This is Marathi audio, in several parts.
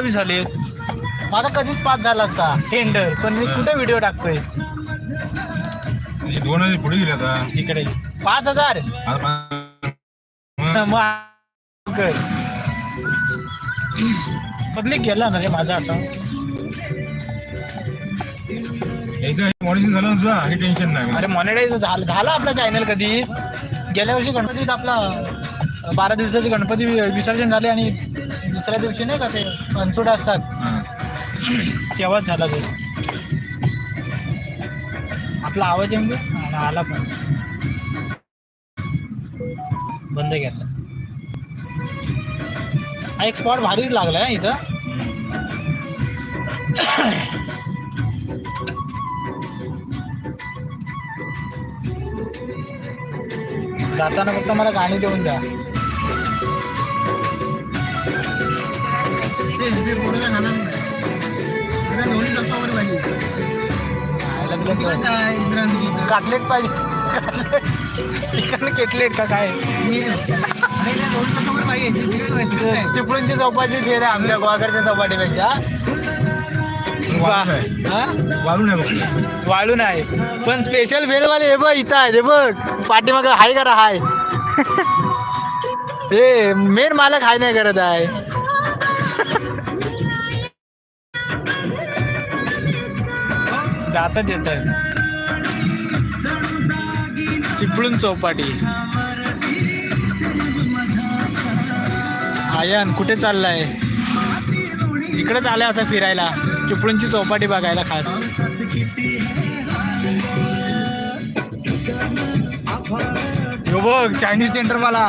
बी झाले. माझा कधीच पास झाला असता. टेंडर पण मी कुठे व्हिडिओ टाकतोय? म्हणजे दोन हजार पुढे गेले आता. इकडे. पाच हजार? आता पा- मग कर. पब्लिक गेला ना रे माझा असा. एकदा मॉडिशन झालं ना तुझा हे टेन्शन नाही. अरे मॉनिटाईज झालं झालं आपला चॅनल कधीच? गेल्या वर्षी गणपतीत आपला बारा दिवसाचे गणपती वि- विसर्जन झाले आणि दुसऱ्या दिवशी नाही का ते पंचोड असतात. तेव्हाच झाला ते. आपला आवाज येऊन दे. आला आला पण. बंद केला. हा एक स्पॉट भारीच लागलाय हं इथं. जाताना फक्त मला गाणी देऊन द्या. काटलेट पाहिजे. चिकन केटलेट का काय? चिपळूणची चौपाटी दे रे आमच्या गोवाकडच्या चौपाटीपेक्षा. वाळू नाही. हा? वाळू नाही बघ. वाळू नाही. पण स्पेशल भेळवाले हे बघ इथं आहे हे बघ. पाठीमाग हाय करा हाय? हे मेन मालक हाय नाही करत आहे. जातात येत चिपळूण चौपाटी. आयन कुठे चाललाय? इकडे चाललाय असं फिरायला. चिपळूणची चौपाटी बघायला खास. यो बघ चायनीज सेंटर मला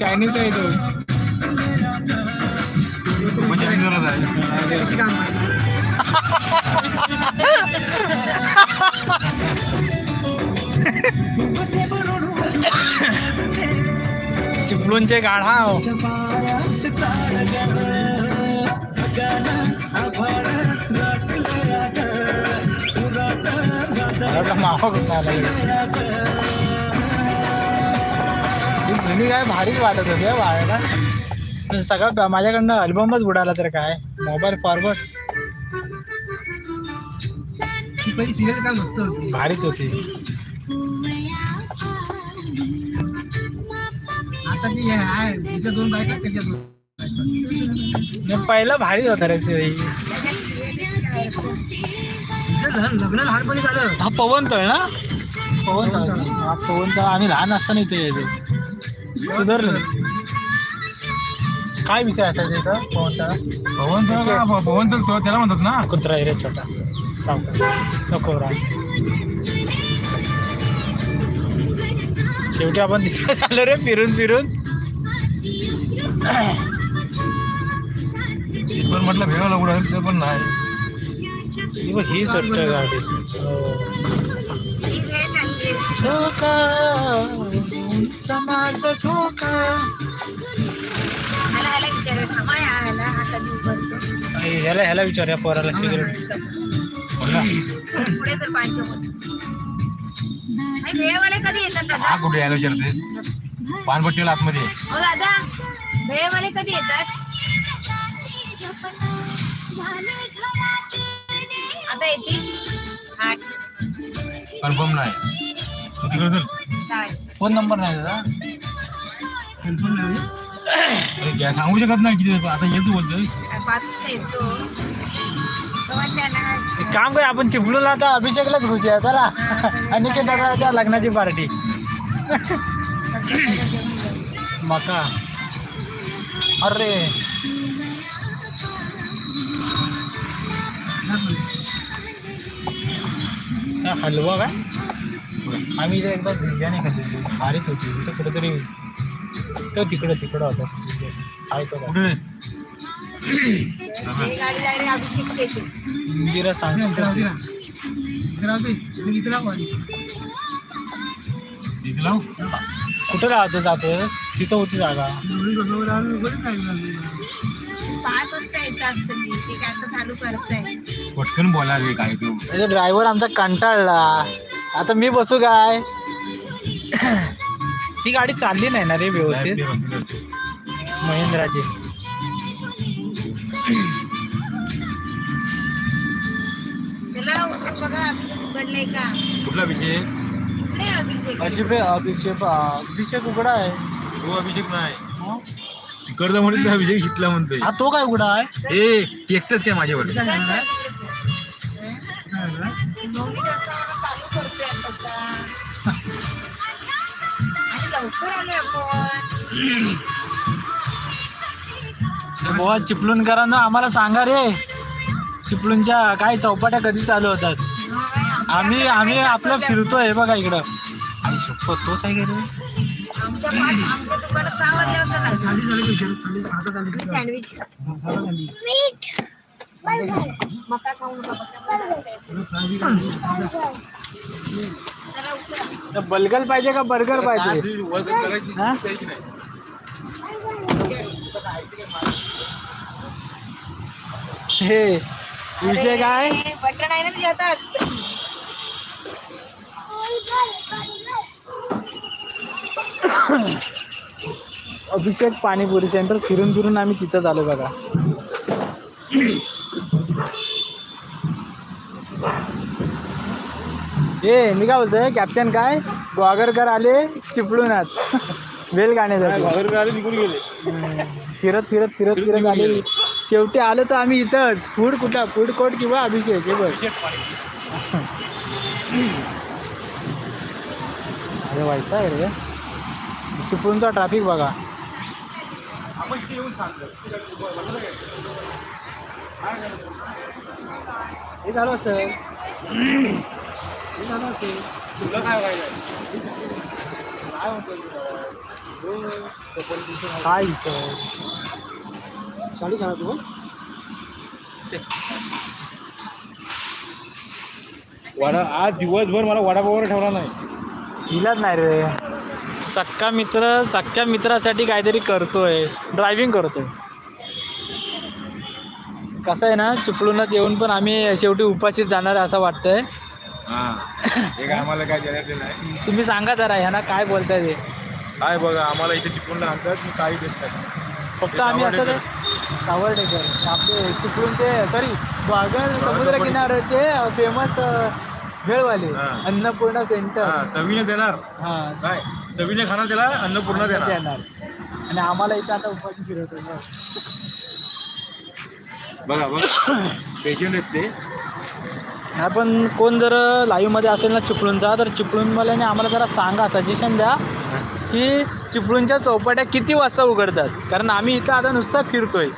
चायनीज आहे तो. चिपळूनचे चिपळूणचे गाढा हो. मावा जुनी काय भारीच वाटत होती हं वाळायला. पण सगळं माझ्याकडनं अल्बमच उडाला तर काय. Mobile forward. पहिली सिरियल काय मस्त होती? भारीच होती. आता जी आहे तिच्या दोन बायका त्याच्या दोन पहिलं भारीच होता रे. तिचं लग्न लहानपणी झालं. हा पवन तळ ना? पवन तळ हा पवन तळ आम्ही लहान असताना इथे यायचो. सुधारलं. काय विषय असायचा इथं? पवन तळ पवन तर का? प- पवन तर तो- त्याला म्हणतात ना? कुत्रा आहे रे छोटा. सावकार नको शेवटी आपण तिथे झालो रे फिरून फिरून. पण म्हटलं कुठं आहे, ते पण नाही. बघ, ही स्वच्छ गाडी. झोका माझा झोका. ह्याला ह्याला विचार या पोराला सिगरेट. भेळवाले कधी येतात हा दादा कुठे यायला विचारतेस? पानपट्टीला आतमध्ये. आहे. हो दादा कधी येतात? आता येतील. आठ. कन्फर्म नाही. तू तिकडे चल. चालेल. फोन नंबर नाही दादा. अरे काय सांगू शकत नाही किती आता येतो बोलतोय पाच वाजता येतो. काम काय आपण चिपळूणला आता अभिषेकलाच घुसूया चला. अनिकेत दादाच्या लग्नाची पार्टी. मका. अरे. हलवा काय? आम्ही इथे एकदा बिर्याणी खाल्ली. भारीच होती. इथं कुठेतरी तो तिकडं तिकडं होता आहे तो. इंदिरा लाव कुठं राहतो जातो? तिथं होती जागा. पटकन बोला रे काय तू. ड्रायव्हर आमचा कंटाळला. आता मी बसू काय? ही गाडी चालली नाही ना रे व्यवस्थित. महिंद्राची. कुठला विषय इकडे अभिषेक. अभिषेक अभिषेक अभिषेक उघडा आहे. तो अभिषेक नाही हं? तिकडचा म्हणून अभिषेक शिकला म्हणतोय. हा तो काय उघडा आहे? ए एकटंच काय माझ्यावर? लवकर आलोय आपण. बुवा चिपळूणकरांना आम्हाला सांगा रे. चिपळूणच्या काय चौपाट्या कधी चालू होतात? आम्ही आम्ही आपलं फिरतोय बघा इकडं. आणि शपथ तोच आहे का रे? बर्गर पाहिजे का बर्गर पाहिजे? हा? हे विषय काय? बटन आहे ना तुझ्या हातात? अभिषेक पाणीपुरी सेंटर फिरून फिरून आम्ही तिथं आलो बघा. हे मी काय बोलतोय? कॅप्शन काय? ग्वागरकर आले चिपळूणात. वेल गाण्यासाठी घागर आले निघून गेले. फिरत फिरत फिरत फिरत आले. शेवटी आलो तर आम्ही इथंच. फूड कुठला? फूड कोर्ट किंवा अभिषेक? हे बघ. अरे व्हायचा आहे रे. चिपळूणचा ट्रॅफिक बघा. हे झालं सर हे झालं असेल. तुला काय व्हायला काय म्हणतो काय इथं? चालू करा तू वडा आज दिवसभर मला वडापावर ठेवला नाही. दिलाच नाही रे. सक्का मित्र सक्क्या मित्रासाठी काहीतरी करतोय. ड्रायव्हिंग करतोय. कसं आहे ना चिपळूणात येऊन पण आम्ही शेवटी उपाशीच जाणार आहे असं वाटतंय. हा. हे काय आम्हाला काय नाही. तुम्ही सांगा जरा ह्यांना काय बोलताय ते. काय बघा आम्हाला इथे चिपळून आणतात मी काही देत नाही. फक्त आम्ही असं सावर्डेकर. आपले चिपळूणचे सॉरी वागण समुद्र किनाऱ्याचे फेमस भेळवाले. अन्नपूर्णा सेंटर चवीने देणार. हा. काय? चवीने खाणार त्याला अन्नपूर्णा देणार. देणार. आणि आम्हाला इथं आता उपाशी फिरवतो. बघा. बघ पेशंट आहेत ते. आपण कोण जर लाईव्हमध्ये असेल ना चिपळूणचा तर चिपळूणवाल्याने आम्हाला जरा सांगा सजेशन द्या. की चिपळूणच्या चौपाट्या किती वाजता उघडतात? कारण आम्ही इथं आता नुसतं फिरतोय.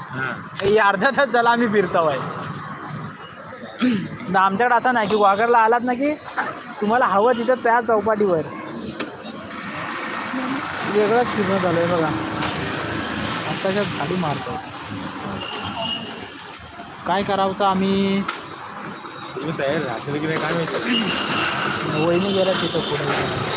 अर्धा तास झाला आम्ही फिरतो आहे आमच्याकडे आता नाही की वाघरला आलात ना की तुम्हाला हवं तिथं त्या चौपाटीवर. वेगळंच फिरणं झालं आहे बघा आत्ताच्या गाडी मारतो काय करावं आम्ही? तयार राहतील की नाही काय माहिती? वहिनी गेल्या तिथं पुढे.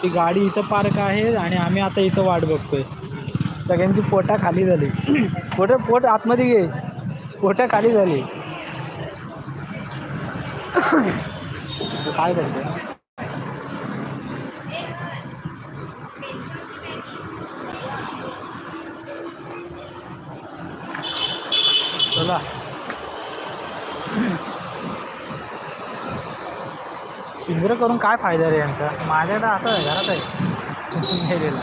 आमची गाडी इथं पार्क आहे आणि आम्ही आता इथं वाट बघतोय. सगळ्यांची पोटा खाली झाली. पोट पोट आतमध्ये घे. पोटा खाली झाली. काय करते चला. पिंजरं करून काय फायदा रे यांचा? माझ्याकडे असं आहे घरात आहे. नेलेला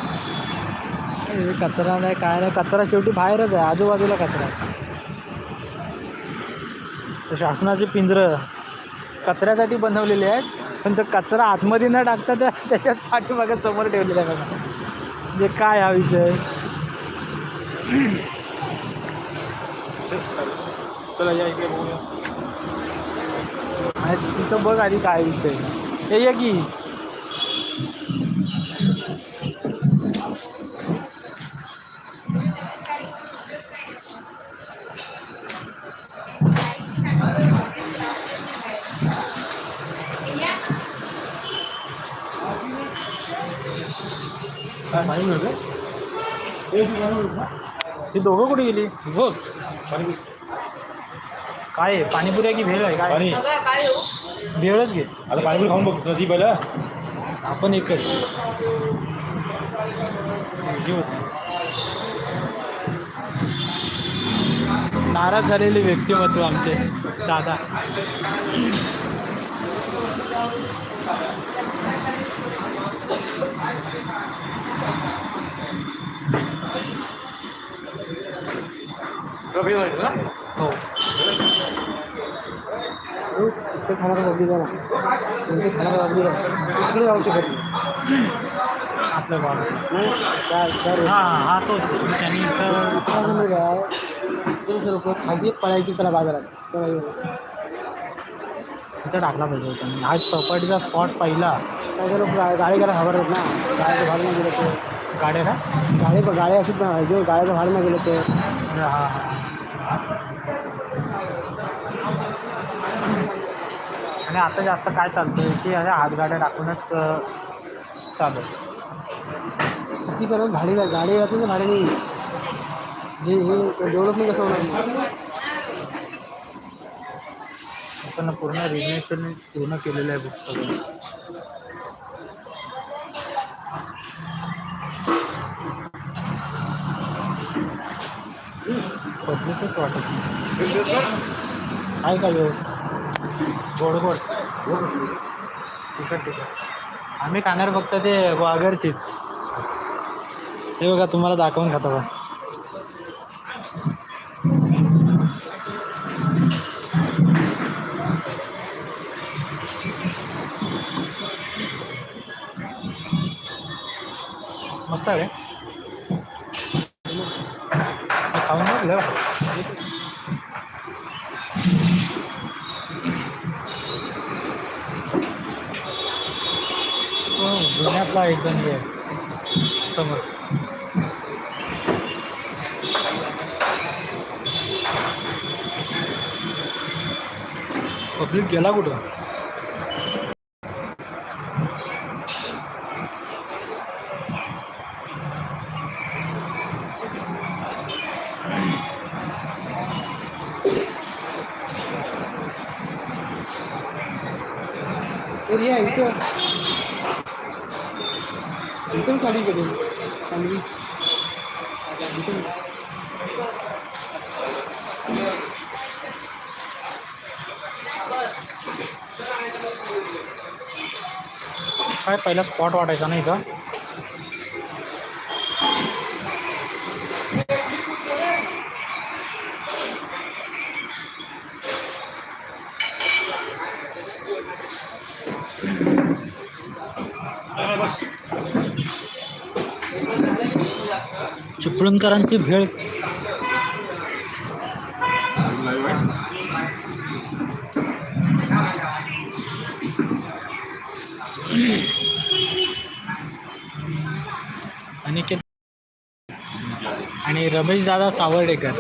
हे कचरा नाही काय नाही कचरा शेवटी बाहेरच आहे आजूबाजूला कचरा आहे. शासनाचे पिंजरं कचऱ्यासाठी बनवलेले आहेत. पण तो कचरा आतमध्ये न टाकता त्या त्याच्यात पाठीमागे समोर ठेवलेला आहे बघा. म्हणजे काय हा विषय? चला या इकडे बघूया. तिथं बघ आधी काय विषय हे ये की काय माहिती नव्हतं ही दोघं कुठे गेली बघ पाणी काय आहे पाणीपुरी आहे की भेळ आहे काय पाणी सगळं काय हो भेळच घे. आता पाणी खाऊन बघ नदी पहिला. आपण हे होती. नाराज झालेले व्यक्तिमत्व आमचे दादा. हो. इथे खाण्याचा पब्लिक आहे. ना इथे खाण्याचा पब्लिक आहे. तिकडे जाऊ शकत नाही. आपलं गाव नाही, त्या त्या रोड- हां हा तोच. त्यांनी इथं काय ते लोक खायची पळायची चला बाजारात. चला येऊ. इथं टाकला पाहिजे मी आज चौपाटीचा स्पॉट पहिला. काय लोक गाडी करायला घाबरतात ना. गाड्याचं भाडं नाही गेलं ते गाड्या ना गाडी गाड्या अशीच ना जो गाड्याचं भाडं नाही गेलं ते हा हा. आणि आता जास्त काय चालतंय की अशा हातगाड्या टाकूनच चालू आहे. चुकीचं ना भाडे गाडी येत ना भाडे नाही. हे हे डेव्हलपमेंट कसं होणार? आपण पूर्ण रिनोव्हेशन पूर्ण केलेलं आहे बुक सगळं. पब्लिकच वाटत काय काय वेळ? गोड गोड. तिखट तिखट आम्ही खाणार फक्त ते वागरचीच हे बघा तुम्हाला दाखवून खातो बघा. मस्त आहे खाऊन जुन्यातला एकदम हे. आहे. समोर. पब्लिक गेला कुठं? तर हे इथून साडी कधी सांगली इथून काय पहिला स्पॉट वाटायचा नाही का? चिपळूणकरांची भेळ. अनिकेत आणि रमेश दादा सावर्डेकर.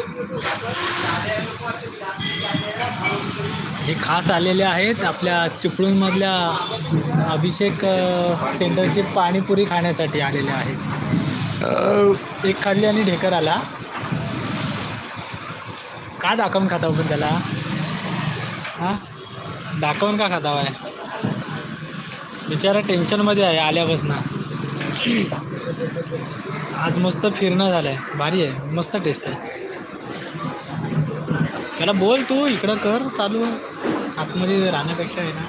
हे खास आलेले आहेत आपल्या चिपळूणमधल्या अभिषेक सेंटरची पाणीपुरी खाण्यासाठी आलेले आहेत. एक खाल्ली आणि ढेकर आला. का दाखवून खाता हो पण त्याला? हां? दाखवून का खाता आहे बिचारा टेन्शनमध्ये आहे आल्यापासून. आज मस्त फिरणं झालं आहे भारी आहे मस्त टेस्ट आहे. त्याला बोल तू इकडं कर चालू. आतमध्ये राहण्यापेक्षा आहे ना.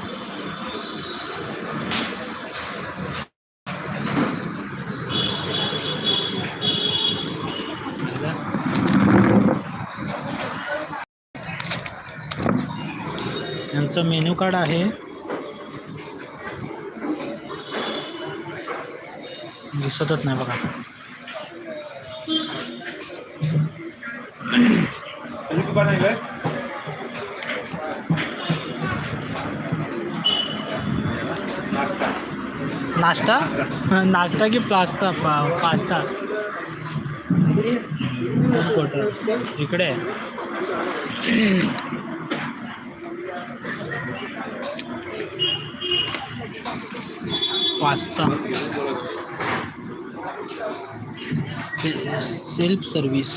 त्याचं मेन्यू कार्ड आहे. दिसतच नाही बघा. नाश्ता? नाश्ता की प्लास्टा पा पास्ता. इकडे. Pasta self service